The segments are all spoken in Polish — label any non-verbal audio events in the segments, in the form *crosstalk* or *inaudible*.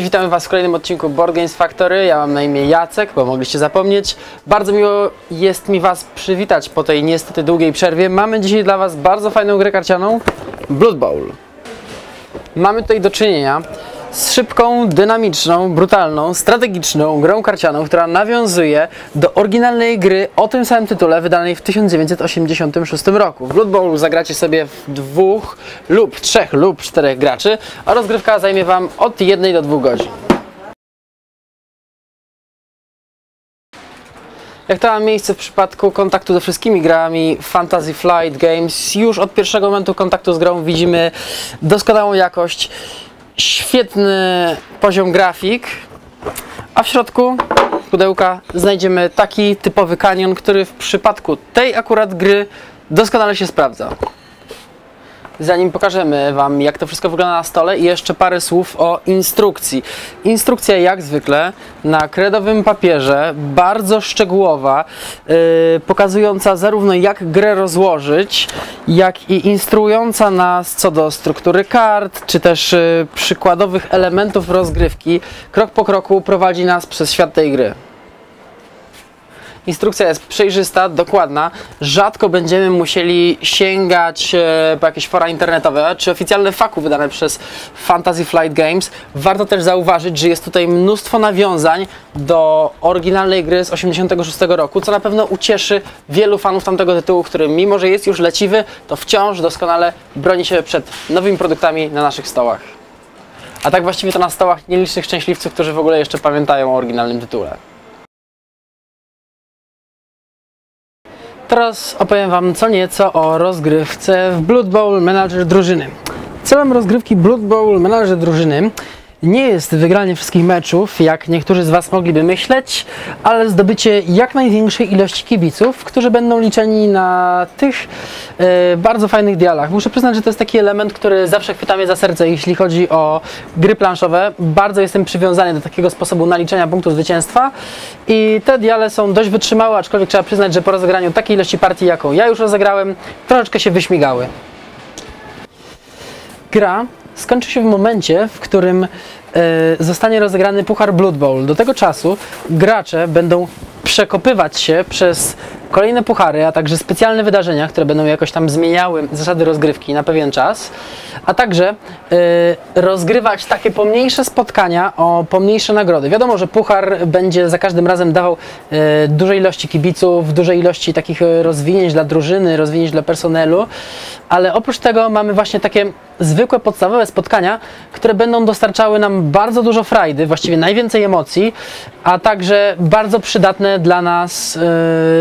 Cześć, witamy Was w kolejnym odcinku Board Games Factory. Ja mam na imię Jacek, bo mogliście zapomnieć. Bardzo miło jest mi Was przywitać po tej niestety długiej przerwie. Mamy dzisiaj dla Was bardzo fajną grę karcianą Blood Bowl. Mamy tutaj do czynienia z szybką, dynamiczną, brutalną, strategiczną grą karcianą, która nawiązuje do oryginalnej gry o tym samym tytule wydanej w 1986 roku. W Blood Bowl zagracie sobie w dwóch lub trzech lub czterech graczy, a rozgrywka zajmie Wam od jednej do dwóch godzin. Jak to ma miejsce w przypadku kontaktu ze wszystkimi grami Fantasy Flight Games, już od pierwszego momentu kontaktu z grą widzimy doskonałą jakość, świetny poziom grafik, a w środku pudełka znajdziemy taki typowy kanion, który w przypadku tej akurat gry doskonale się sprawdza. Zanim pokażemy Wam, jak to wszystko wygląda na stole, i jeszcze parę słów o instrukcji. Instrukcja, jak zwykle, na kredowym papierze, bardzo szczegółowa, yy, pokazująca zarówno jak grę rozłożyć, jak i instruująca nas co do struktury kart, czy też yy, przykładowych elementów rozgrywki. Krok po kroku prowadzi nas przez świat tej gry. Instrukcja jest przejrzysta, dokładna. Rzadko będziemy musieli sięgać e, po jakieś fora internetowe czy oficjalne faku wydane przez Fantasy Flight Games. Warto też zauważyć, że jest tutaj mnóstwo nawiązań do oryginalnej gry z 1986 roku, co na pewno ucieszy wielu fanów tamtego tytułu, który mimo, że jest już leciwy, to wciąż doskonale broni się przed nowymi produktami na naszych stołach. A tak właściwie to na stołach nielicznych szczęśliwców, którzy w ogóle jeszcze pamiętają o oryginalnym tytule. Teraz opowiem Wam co nieco o rozgrywce w Blood Bowl Manager drużyny. Celem rozgrywki Blood Bowl Manager drużyny nie jest wygranie wszystkich meczów, jak niektórzy z Was mogliby myśleć, ale zdobycie jak największej ilości kibiców, którzy będą liczeni na tych e, bardzo fajnych dialach. Muszę przyznać, że to jest taki element, który zawsze chwyta mnie za serce, jeśli chodzi o gry planszowe. Bardzo jestem przywiązany do takiego sposobu naliczenia punktów zwycięstwa i te diale są dość wytrzymałe, aczkolwiek trzeba przyznać, że po rozegraniu takiej ilości partii, jaką ja już rozegrałem, troszeczkę się wyśmigały. Gra skończy się w momencie, w którym e, zostanie rozegrany Puchar Blood Bowl. Do tego czasu gracze będą przekopywać się przez kolejne puchary, a także specjalne wydarzenia, które będą jakoś tam zmieniały zasady rozgrywki na pewien czas, a także y, rozgrywać takie pomniejsze spotkania o pomniejsze nagrody. Wiadomo, że puchar będzie za każdym razem dawał y, dużej ilości kibiców, dużej ilości takich rozwinięć dla drużyny, rozwinięć dla personelu, ale oprócz tego mamy właśnie takie zwykłe, podstawowe spotkania, które będą dostarczały nam bardzo dużo frajdy, właściwie najwięcej emocji, a także bardzo przydatne dla nas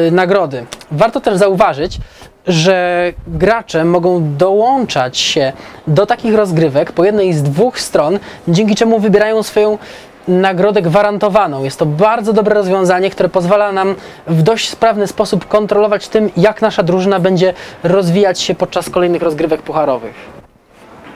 yy, nagrody. Warto też zauważyć, że gracze mogą dołączać się do takich rozgrywek po jednej z dwóch stron, dzięki czemu wybierają swoją nagrodę gwarantowaną. Jest to bardzo dobre rozwiązanie, które pozwala nam w dość sprawny sposób kontrolować tym, jak nasza drużyna będzie rozwijać się podczas kolejnych rozgrywek pucharowych.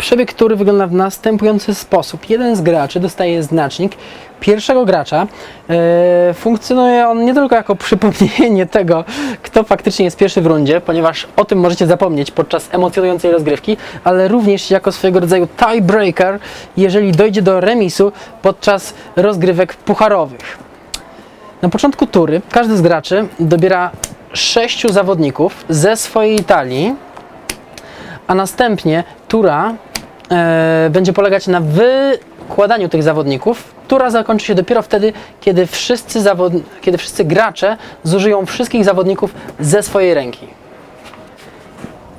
Przebieg tury wygląda w następujący sposób. Jeden z graczy dostaje znacznik pierwszego gracza. E, funkcjonuje on nie tylko jako przypomnienie *laughs* tego, kto faktycznie jest pierwszy w rundzie, ponieważ o tym możecie zapomnieć podczas emocjonującej rozgrywki, ale również jako swojego rodzaju tiebreaker, jeżeli dojdzie do remisu podczas rozgrywek pucharowych. Na początku tury każdy z graczy dobiera sześciu zawodników ze swojej talii, a następnie tura będzie polegać na wykładaniu tych zawodników. Tura zakończy się dopiero wtedy, kiedy wszyscy, zawod... kiedy wszyscy gracze zużyją wszystkich zawodników ze swojej ręki.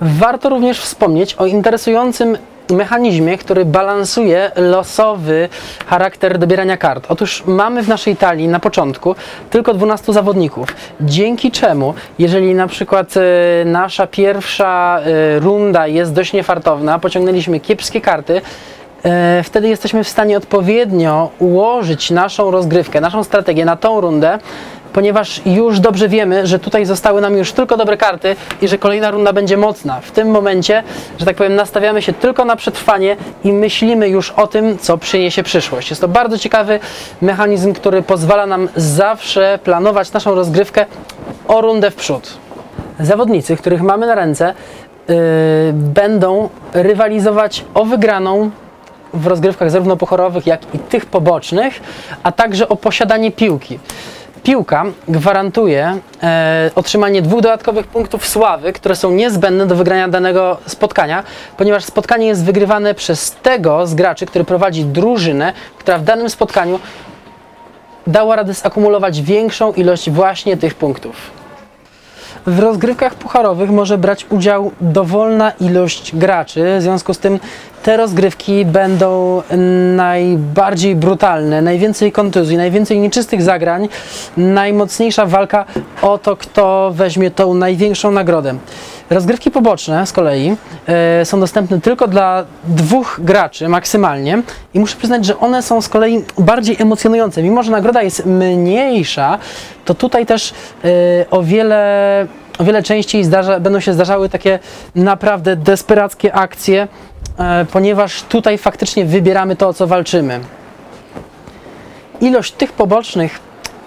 Warto również wspomnieć o interesującym mechanizmie, który balansuje losowy charakter dobierania kart. Otóż mamy w naszej talii na początku tylko 12 zawodników, dzięki czemu, jeżeli na przykład e, nasza pierwsza e, runda jest dość niefartowna, pociągnęliśmy kiepskie karty, wtedy jesteśmy w stanie odpowiednio ułożyć naszą rozgrywkę, naszą strategię na tą rundę, ponieważ już dobrze wiemy, że tutaj zostały nam już tylko dobre karty i że kolejna runda będzie mocna. W tym momencie, że tak powiem, nastawiamy się tylko na przetrwanie i myślimy już o tym, co przyniesie przyszłość. Jest to bardzo ciekawy mechanizm, który pozwala nam zawsze planować naszą rozgrywkę o rundę w przód. Zawodnicy, których mamy na ręce, yy, będą rywalizować o wygraną w rozgrywkach zarówno pucharowych, jak i tych pobocznych, a także o posiadanie piłki. Piłka gwarantuje e, otrzymanie dwóch dodatkowych punktów sławy, które są niezbędne do wygrania danego spotkania, ponieważ spotkanie jest wygrywane przez tego z graczy, który prowadzi drużynę, która w danym spotkaniu dała radę zakumulować większą ilość właśnie tych punktów. W rozgrywkach pucharowych może brać udział dowolna ilość graczy, w związku z tym te rozgrywki będą najbardziej brutalne, najwięcej kontuzji, najwięcej nieczystych zagrań, najmocniejsza walka o to, kto weźmie tą największą nagrodę. Rozgrywki poboczne z kolei e, są dostępne tylko dla dwóch graczy maksymalnie i muszę przyznać, że one są z kolei bardziej emocjonujące. Mimo, że nagroda jest mniejsza, to tutaj też e, o wiele, o wiele częściej zdarza, będą się zdarzały takie naprawdę desperackie akcje, ponieważ tutaj faktycznie wybieramy to, o co walczymy. Ilość tych pobocznych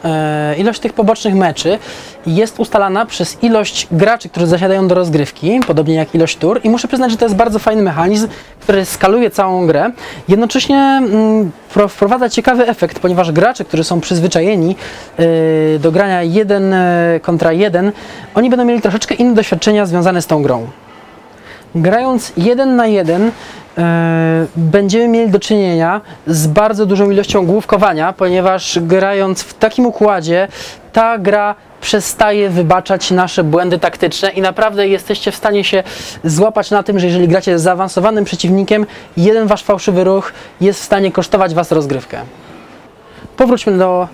E, ilość tych pobocznych meczy jest ustalana przez ilość graczy, którzy zasiadają do rozgrywki, podobnie jak ilość tur i muszę przyznać, że to jest bardzo fajny mechanizm, który skaluje całą grę. Jednocześnie mm, wprowadza ciekawy efekt, ponieważ gracze, którzy są przyzwyczajeni e, do grania 1 e, kontra 1, oni będą mieli troszeczkę inne doświadczenia związane z tą grą. Grając 1 na 1 E, będziemy mieli do czynienia z bardzo dużą ilością główkowania, ponieważ grając w takim układzie, ta gra przestaje wybaczać nasze błędy taktyczne i naprawdę jesteście w stanie się złapać na tym, że jeżeli gracie z zaawansowanym przeciwnikiem, jeden wasz fałszywy ruch jest w stanie kosztować was rozgrywkę. Powróćmy do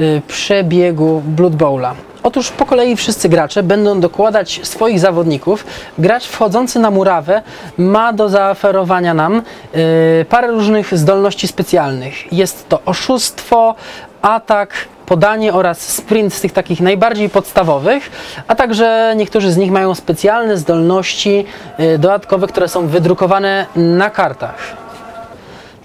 y, przebiegu Blood Bowla. Otóż po kolei wszyscy gracze będą dokładać swoich zawodników. Gracz wchodzący na murawę ma do zaoferowania nam yy, parę różnych zdolności specjalnych. Jest to oszustwo, atak, podanie oraz sprint z tych takich najbardziej podstawowych, a także niektórzy z nich mają specjalne zdolności yy, dodatkowe, które są wydrukowane na kartach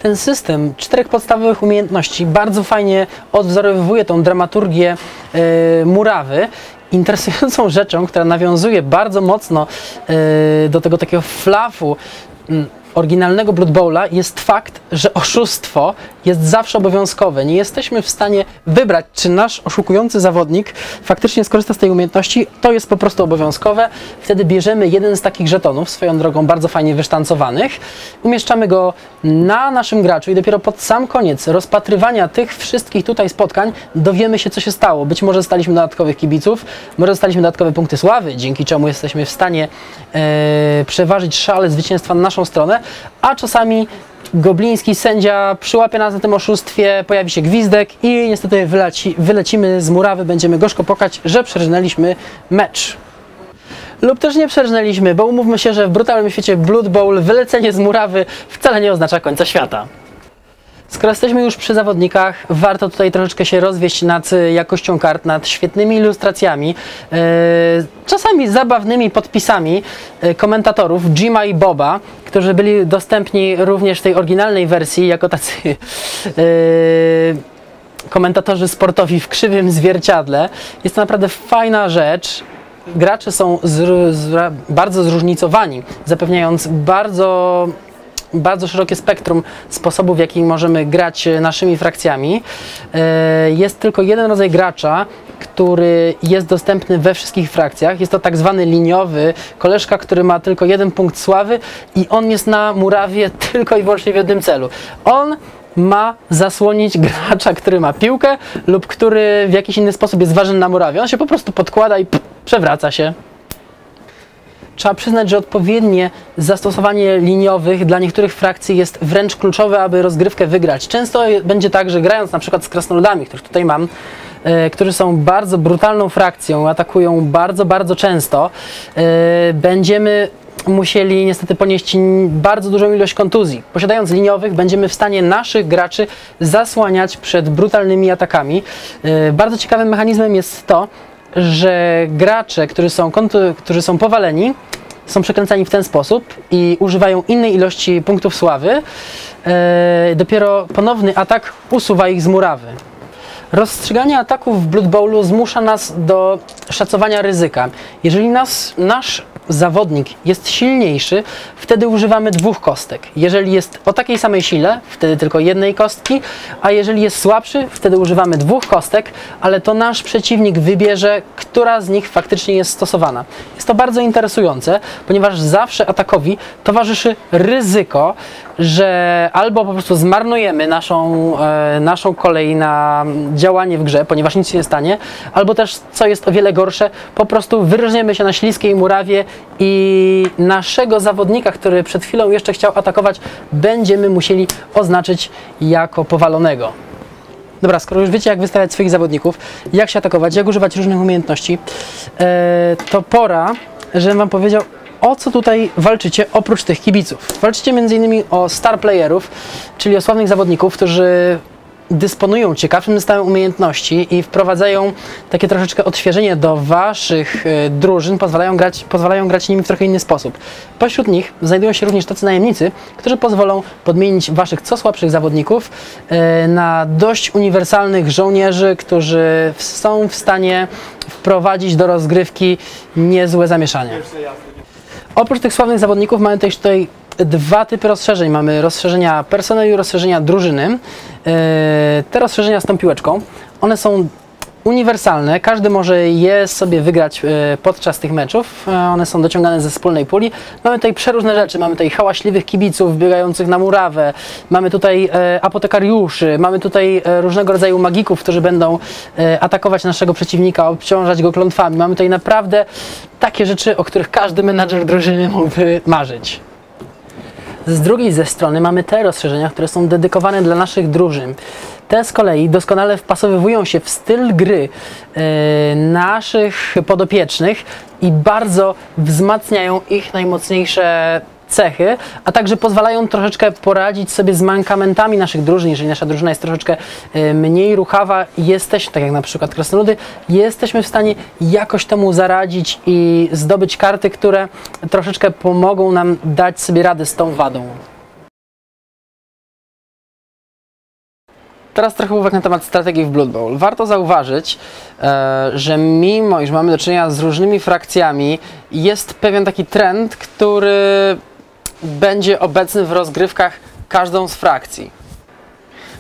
ten system czterech podstawowych umiejętności bardzo fajnie odwzorowuje tą dramaturgię yy, murawy. Interesującą rzeczą, która nawiązuje bardzo mocno yy, do tego takiego flafu oryginalnego Blood Bowla jest fakt, że oszustwo jest zawsze obowiązkowe. Nie jesteśmy w stanie wybrać, czy nasz oszukujący zawodnik faktycznie skorzysta z tej umiejętności. To jest po prostu obowiązkowe. Wtedy bierzemy jeden z takich żetonów, swoją drogą bardzo fajnie wysztancowanych, umieszczamy go na naszym graczu i dopiero pod sam koniec rozpatrywania tych wszystkich tutaj spotkań dowiemy się, co się stało. Być może dostaliśmy dodatkowych kibiców, może dostaliśmy dodatkowe punkty sławy, dzięki czemu jesteśmy w stanie e, przeważyć szale zwycięstwa na naszą stronę, a czasami gobliński sędzia przyłapie nas na tym oszustwie, pojawi się gwizdek i niestety wyleci, wylecimy z murawy, będziemy gorzko pokać, że przerżnęliśmy mecz. Lub też nie przerżnęliśmy, bo umówmy się, że w brutalnym świecie Blood Bowl wylecenie z murawy wcale nie oznacza końca świata. Skoro jesteśmy już przy zawodnikach, warto tutaj troszeczkę się rozwieść nad jakością kart, nad świetnymi ilustracjami, e, czasami zabawnymi podpisami e, komentatorów Jima i Boba, którzy byli dostępni również w tej oryginalnej wersji jako tacy *laughs* komentatorzy sportowi w krzywym zwierciadle. Jest to naprawdę fajna rzecz. Gracze są bardzo zróżnicowani, zapewniając bardzo bardzo szerokie spektrum sposobów, w jaki możemy grać naszymi frakcjami. E, jest tylko jeden rodzaj gracza, który jest dostępny we wszystkich frakcjach. Jest to tak zwany liniowy koleżka, który ma tylko jeden punkt sławy i on jest na murawie *laughs* tylko i wyłącznie w jednym celu. On ma zasłonić gracza, który ma piłkę lub który w jakiś inny sposób jest ważny na murawie. On się po prostu podkłada i przewraca się. Trzeba przyznać, że odpowiednie zastosowanie liniowych dla niektórych frakcji jest wręcz kluczowe, aby rozgrywkę wygrać. Często będzie tak, że grając na przykład z krasnoludami, których tutaj mam, e, którzy są bardzo brutalną frakcją, atakują bardzo, bardzo często, e, będziemy musieli niestety ponieść bardzo dużą ilość kontuzji. Posiadając liniowych, będziemy w stanie naszych graczy zasłaniać przed brutalnymi atakami. E, bardzo ciekawym mechanizmem jest to, że gracze, którzy są, którzy są powaleni, są przekręcani w ten sposób i używają innej ilości punktów sławy, e, dopiero ponowny atak usuwa ich z murawy. Rozstrzyganie ataków w Blood Bowlu zmusza nas do szacowania ryzyka. Jeżeli nas, nasz zawodnik jest silniejszy, wtedy używamy dwóch kostek. Jeżeli jest o takiej samej sile, wtedy tylko jednej kostki, a jeżeli jest słabszy, wtedy używamy dwóch kostek, ale to nasz przeciwnik wybierze, która z nich faktycznie jest stosowana. Jest to bardzo interesujące, ponieważ zawsze atakowi towarzyszy ryzyko, że albo po prostu zmarnujemy naszą, e, naszą kolej na działanie w grze, ponieważ nic się nie stanie, albo też, co jest o wiele gorsze, po prostu wyrżniemy się na śliskiej murawie i naszego zawodnika, który przed chwilą jeszcze chciał atakować, będziemy musieli oznaczyć jako powalonego. Dobra, skoro już wiecie, jak wystawiać swoich zawodników, jak się atakować, jak używać różnych umiejętności, e, to pora, żebym Wam powiedział, o co tutaj walczycie oprócz tych kibiców. Walczycie m.in. o star playerów, czyli o sławnych zawodników, którzy dysponują ciekawym zestawem umiejętności i wprowadzają takie troszeczkę odświeżenie do waszych e, drużyn, pozwalają grać, pozwalają grać nimi w trochę inny sposób. Pośród nich znajdują się również tacy najemnicy, którzy pozwolą podmienić waszych co słabszych zawodników e, na dość uniwersalnych żołnierzy, którzy są w stanie wprowadzić do rozgrywki niezłe zamieszanie. Oprócz tych sławnych zawodników mamy też tutaj dwa typy rozszerzeń. Mamy rozszerzenia personelu i rozszerzenia drużyny. E, Te rozszerzenia z tą piłeczką, one są uniwersalne, każdy może je sobie wygrać e, podczas tych meczów. E, One są dociągane ze wspólnej puli. Mamy tutaj przeróżne rzeczy. Mamy tutaj hałaśliwych kibiców biegających na murawę. Mamy tutaj apotekariuszy. Mamy tutaj różnego rodzaju magików, którzy będą atakować naszego przeciwnika, obciążać go klątwami. Mamy tutaj naprawdę takie rzeczy, o których każdy menadżer drużyny mógłby marzyć. Z drugiej ze strony mamy te rozszerzenia, które są dedykowane dla naszych drużyn. Te z kolei doskonale wpasowywują się w styl gry e, naszych podopiecznych i bardzo wzmacniają ich najmocniejsze cechy, a także pozwalają troszeczkę poradzić sobie z mankamentami naszych drużyn. Jeżeli nasza drużyna jest troszeczkę e, mniej ruchawa, jesteśmy, tak jak na przykład krasnoludy, jesteśmy w stanie jakoś temu zaradzić i zdobyć karty, które troszeczkę pomogą nam dać sobie radę z tą wadą. Teraz trochę uwag na temat strategii w Blood Bowl. Warto zauważyć, e, że mimo iż mamy do czynienia z różnymi frakcjami, jest pewien taki trend, który będzie obecny w rozgrywkach każdą z frakcji.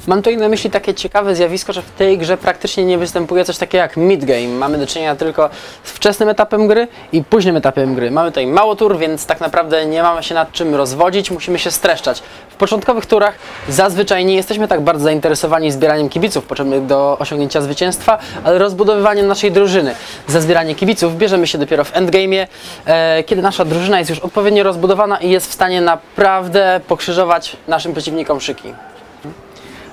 Mam tutaj na myśli takie ciekawe zjawisko, że w tej grze praktycznie nie występuje coś takiego jak mid-game. Mamy do czynienia tylko z wczesnym etapem gry i późnym etapem gry. Mamy tutaj mało tur, więc tak naprawdę nie mamy się nad czym rozwodzić, musimy się streszczać. W początkowych turach zazwyczaj nie jesteśmy tak bardzo zainteresowani zbieraniem kibiców potrzebnych do osiągnięcia zwycięstwa, ale rozbudowywaniem naszej drużyny. Za zbieranie kibiców bierzemy się dopiero w endgame'ie, e, kiedy nasza drużyna jest już odpowiednio rozbudowana i jest w stanie naprawdę pokrzyżować naszym przeciwnikom szyki.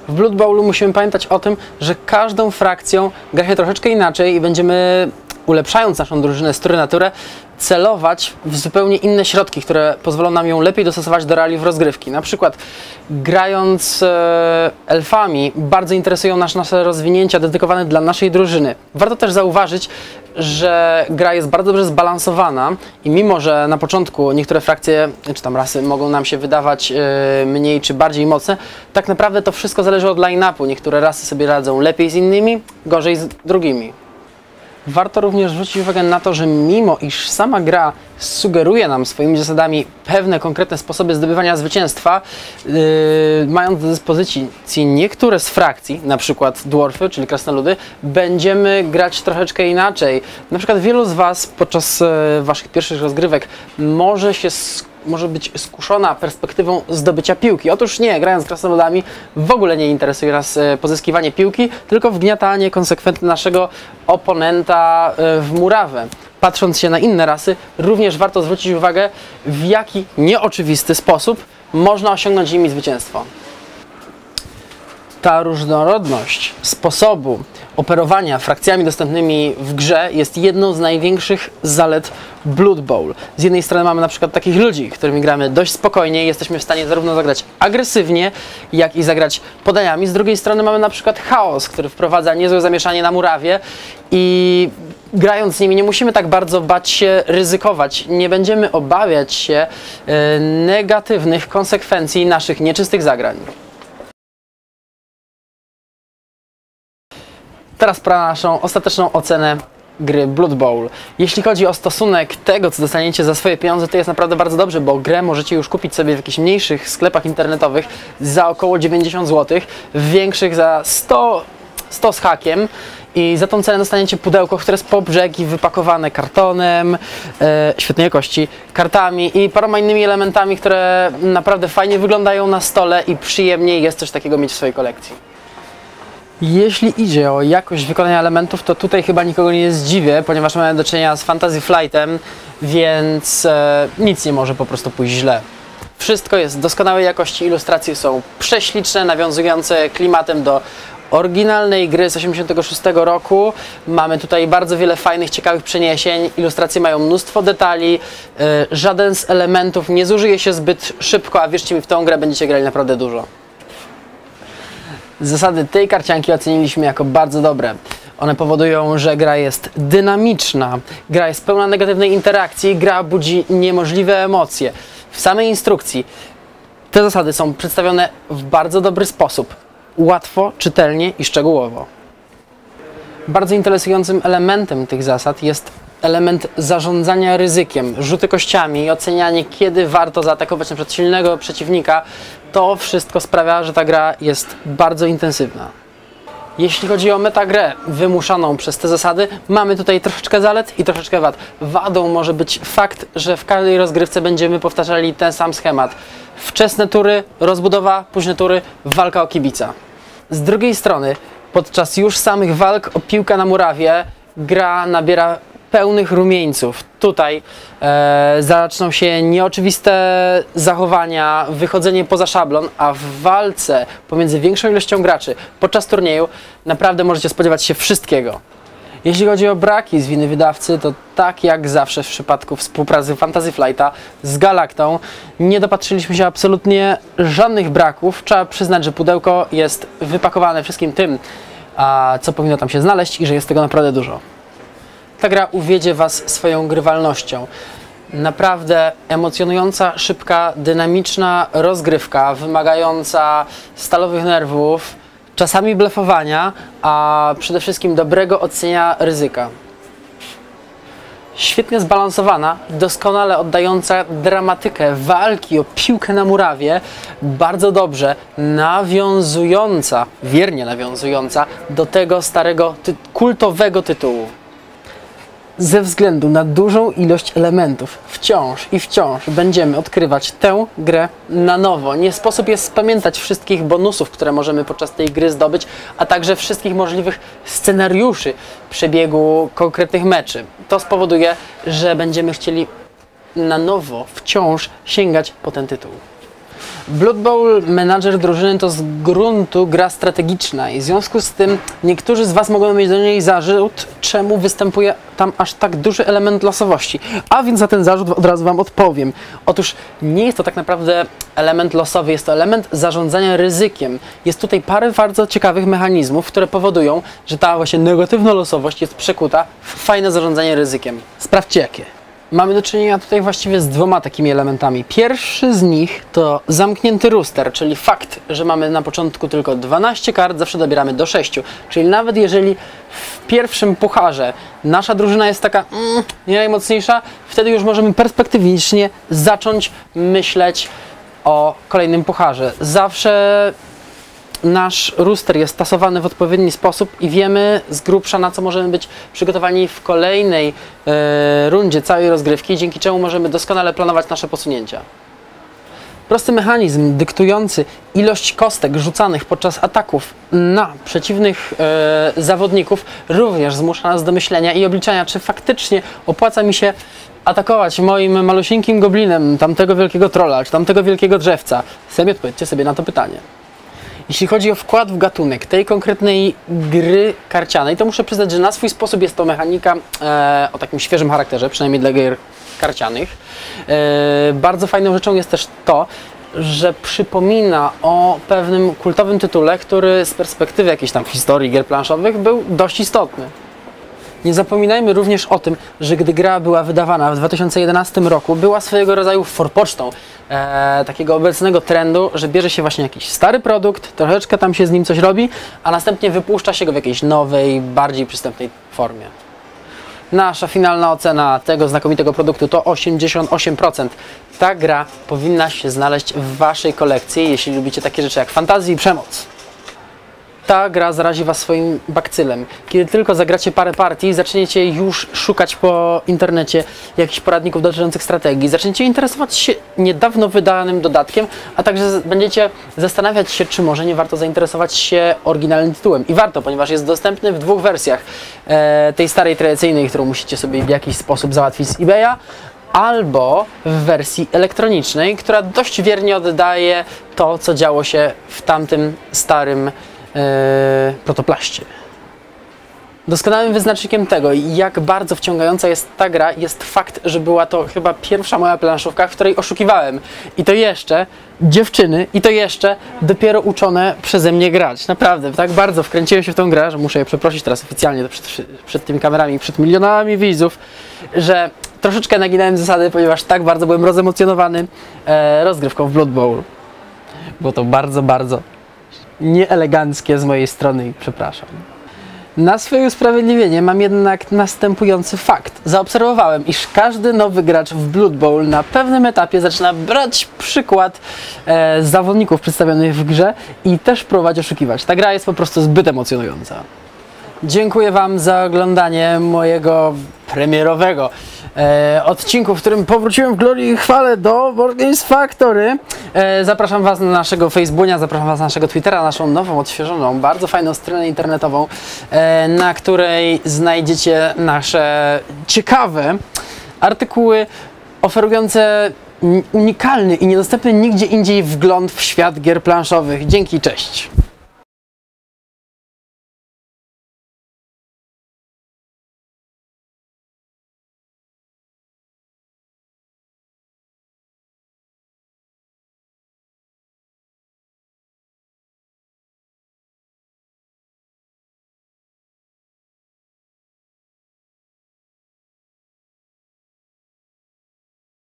W Blood Bowlu musimy pamiętać o tym, że każdą frakcją gra się troszeczkę inaczej i będziemy, ulepszając naszą drużynę z tury na turę, celować w zupełnie inne środki, które pozwolą nam ją lepiej dostosować do realiów rozgrywki. Na przykład grając e, elfami bardzo interesują nas nasze rozwinięcia dedykowane dla naszej drużyny. Warto też zauważyć, że gra jest bardzo dobrze zbalansowana i mimo, że na początku niektóre frakcje czy tam rasy mogą nam się wydawać e, mniej czy bardziej mocne, tak naprawdę to wszystko zależy od line-upu. Niektóre rasy sobie radzą lepiej z innymi, gorzej z drugimi. Warto również zwrócić uwagę na to, że mimo iż sama gra sugeruje nam swoimi zasadami pewne konkretne sposoby zdobywania zwycięstwa, yy, mając do dyspozycji niektóre z frakcji, na przykład dwarfy, czyli krasnoludy, będziemy grać troszeczkę inaczej. Na przykład wielu z Was podczas e, Waszych pierwszych rozgrywek może się sk- może być skuszona perspektywą zdobycia piłki. Otóż nie, grając z krasnoludami w ogóle nie interesuje nas e, pozyskiwanie piłki, tylko wgniatanie konsekwentne naszego oponenta e, w murawę. Patrząc się na inne rasy, również warto zwrócić uwagę, w jaki nieoczywisty sposób można osiągnąć nimi zwycięstwo. Ta różnorodność sposobu operowania frakcjami dostępnymi w grze jest jedną z największych zalet Blood Bowl. Z jednej strony mamy na przykład takich ludzi, którymi gramy dość spokojnie, jesteśmy w stanie zarówno zagrać agresywnie, jak i zagrać podaniami. Z drugiej strony mamy na przykład chaos, który wprowadza niezłe zamieszanie na murawie i grając z nimi nie musimy tak bardzo bać się ryzykować. Nie będziemy obawiać się e, negatywnych konsekwencji naszych nieczystych zagrań. Teraz pora na naszą ostateczną ocenę gry Blood Bowl. Jeśli chodzi o stosunek tego, co dostaniecie za swoje pieniądze, to jest naprawdę bardzo dobrze, bo grę możecie już kupić sobie w jakichś mniejszych sklepach internetowych za około 90 zł, w większych za 100, 100 z hakiem. I za tą cenę dostaniecie pudełko, które jest po brzegi wypakowane kartonem, e, świetnej jakości, kartami i paroma innymi elementami, które naprawdę fajnie wyglądają na stole i przyjemnie jest coś takiego mieć w swojej kolekcji. Jeśli idzie o jakość wykonania elementów, to tutaj chyba nikogo nie zdziwię, ponieważ mamy do czynienia z Fantasy Flightem, więc e, nic nie może po prostu pójść źle. Wszystko jest doskonałej jakości, ilustracje są prześliczne, nawiązujące klimatem do oryginalnej gry z 86 roku. Mamy tutaj bardzo wiele fajnych, ciekawych przeniesień. Ilustracje mają mnóstwo detali. E, żaden z elementów nie zużyje się zbyt szybko, a wierzcie mi, w tą grę będziecie grali naprawdę dużo. Zasady tej karcianki oceniliśmy jako bardzo dobre. One powodują, że gra jest dynamiczna, gra jest pełna negatywnej interakcji, gra budzi niemożliwe emocje. W samej instrukcji te zasady są przedstawione w bardzo dobry sposób, łatwo, czytelnie i szczegółowo. Bardzo interesującym elementem tych zasad jest element zarządzania ryzykiem, rzuty kościami, ocenianie, kiedy warto zaatakować na przykład silnego przeciwnika. To wszystko sprawia, że ta gra jest bardzo intensywna. Jeśli chodzi o metagrę wymuszaną przez te zasady, mamy tutaj troszeczkę zalet i troszeczkę wad. Wadą może być fakt, że w każdej rozgrywce będziemy powtarzali ten sam schemat. Wczesne tury, rozbudowa, późne tury, walka o kibica. Z drugiej strony, podczas już samych walk o piłkę na murawie, gra nabiera pełnych rumieńców. Tutaj e, zaczną się nieoczywiste zachowania, wychodzenie poza szablon, a w walce pomiędzy większą ilością graczy podczas turnieju naprawdę możecie spodziewać się wszystkiego. Jeśli chodzi o braki z winy wydawcy, to tak jak zawsze w przypadku współpracy Fantasy Flighta z Galaktą, nie dopatrzyliśmy się absolutnie żadnych braków. Trzeba przyznać, że pudełko jest wypakowane wszystkim tym, a co powinno tam się znaleźć i że jest tego naprawdę dużo. Ta gra uwiedzie Was swoją grywalnością. Naprawdę emocjonująca, szybka, dynamiczna rozgrywka, wymagająca stalowych nerwów, czasami blefowania, a przede wszystkim dobrego ocenia ryzyka. Świetnie zbalansowana, doskonale oddająca dramatykę walki o piłkę na murawie, bardzo dobrze nawiązująca, wiernie nawiązująca do tego starego, ty kultowego tytułu ze względu na dużą ilość elementów wciąż i wciąż będziemy odkrywać tę grę na nowo. Nie sposób jest spamiętać wszystkich bonusów, które możemy podczas tej gry zdobyć, a także wszystkich możliwych scenariuszy przebiegu konkretnych meczy. To spowoduje, że będziemy chcieli na nowo wciąż sięgać po ten tytuł. Blood Bowl Manager drużyny to z gruntu gra strategiczna i w związku z tym niektórzy z Was mogą mieć do niej zarzut, czemu występuje tam aż tak duży element losowości. A więc za ten zarzut od razu Wam odpowiem. Otóż nie jest to tak naprawdę element losowy, jest to element zarządzania ryzykiem. Jest tutaj parę bardzo ciekawych mechanizmów, które powodują, że ta właśnie negatywna losowość jest przekuta w fajne zarządzanie ryzykiem. Sprawdźcie jakie. Mamy do czynienia tutaj właściwie z dwoma takimi elementami. Pierwszy z nich to zamknięty rooster, czyli fakt, że mamy na początku tylko 12 kart, zawsze dobieramy do 6. Czyli nawet jeżeli w pierwszym pucharze nasza drużyna jest taka mm, nie najmocniejsza, wtedy już możemy perspektywicznie zacząć myśleć o kolejnym pucharze. Zawsze nasz rooster jest tasowany w odpowiedni sposób i wiemy z grubsza na co możemy być przygotowani w kolejnej e, rundzie całej rozgrywki, dzięki czemu możemy doskonale planować nasze posunięcia. Prosty mechanizm dyktujący ilość kostek rzucanych podczas ataków na przeciwnych e, zawodników również zmusza nas do myślenia i obliczania, czy faktycznie opłaca mi się atakować moim malusieńkim goblinem tamtego wielkiego trolla, czy tamtego wielkiego drzewca. Sami odpowiedzcie sobie na to pytanie. Jeśli chodzi o wkład w gatunek tej konkretnej gry karcianej, to muszę przyznać, że na swój sposób jest to mechanika e, o takim świeżym charakterze, przynajmniej dla gier karcianych. E, bardzo fajną rzeczą jest też to, że przypomina o pewnym kultowym tytule, który z perspektywy jakiejś tam historii gier planszowych był dość istotny. Nie zapominajmy również o tym, że gdy gra była wydawana w 2011 roku, była swojego rodzaju forpocztą e, takiego obecnego trendu, że bierze się właśnie jakiś stary produkt, troszeczkę tam się z nim coś robi, a następnie wypuszcza się go w jakiejś nowej, bardziej przystępnej formie. Nasza finalna ocena tego znakomitego produktu to 88%. Ta gra powinna się znaleźć w Waszej kolekcji, jeśli lubicie takie rzeczy jak fantazji i przemoc. Ta gra zarazi Was swoim bakcylem. Kiedy tylko zagracie parę partii, zaczniecie już szukać po internecie jakichś poradników dotyczących strategii, zaczniecie interesować się niedawno wydanym dodatkiem, a także będziecie zastanawiać się, czy może nie warto zainteresować się oryginalnym tytułem. I warto, ponieważ jest dostępny w dwóch wersjach. E, tej starej, tradycyjnej, którą musicie sobie w jakiś sposób załatwić z eBaya, albo w wersji elektronicznej, która dość wiernie oddaje to, co działo się w tamtym starym protoplaście. Doskonałym wyznacznikiem tego, jak bardzo wciągająca jest ta gra, jest fakt, że była to chyba pierwsza moja planszówka, w której oszukiwałem. I to jeszcze dziewczyny, i to jeszcze dopiero uczone przeze mnie grać. Naprawdę, tak bardzo wkręciłem się w tą grę, że muszę je przeprosić teraz oficjalnie przed, przed tymi kamerami, przed milionami widzów, że troszeczkę naginałem zasady, ponieważ tak bardzo byłem rozemocjonowany e, rozgrywką w Blood Bowl. Było to bardzo, bardzo nieeleganckie z mojej strony przepraszam. Na swoje usprawiedliwienie mam jednak następujący fakt. Zaobserwowałem, iż każdy nowy gracz w Blood Bowl na pewnym etapie zaczyna brać przykład e, zawodników przedstawionych w grze i też próbować oszukiwać. Ta gra jest po prostu zbyt emocjonująca. Dziękuję Wam za oglądanie mojego premierowego e, odcinku, w którym powróciłem w glorii i chwale do Board Factory. E, zapraszam Was na naszego Facebooka, zapraszam Was na naszego Twittera, na naszą nową, odświeżoną, bardzo fajną stronę internetową, e, na której znajdziecie nasze ciekawe artykuły oferujące unikalny i niedostępny nigdzie indziej wgląd w świat gier planszowych. Dzięki, cześć!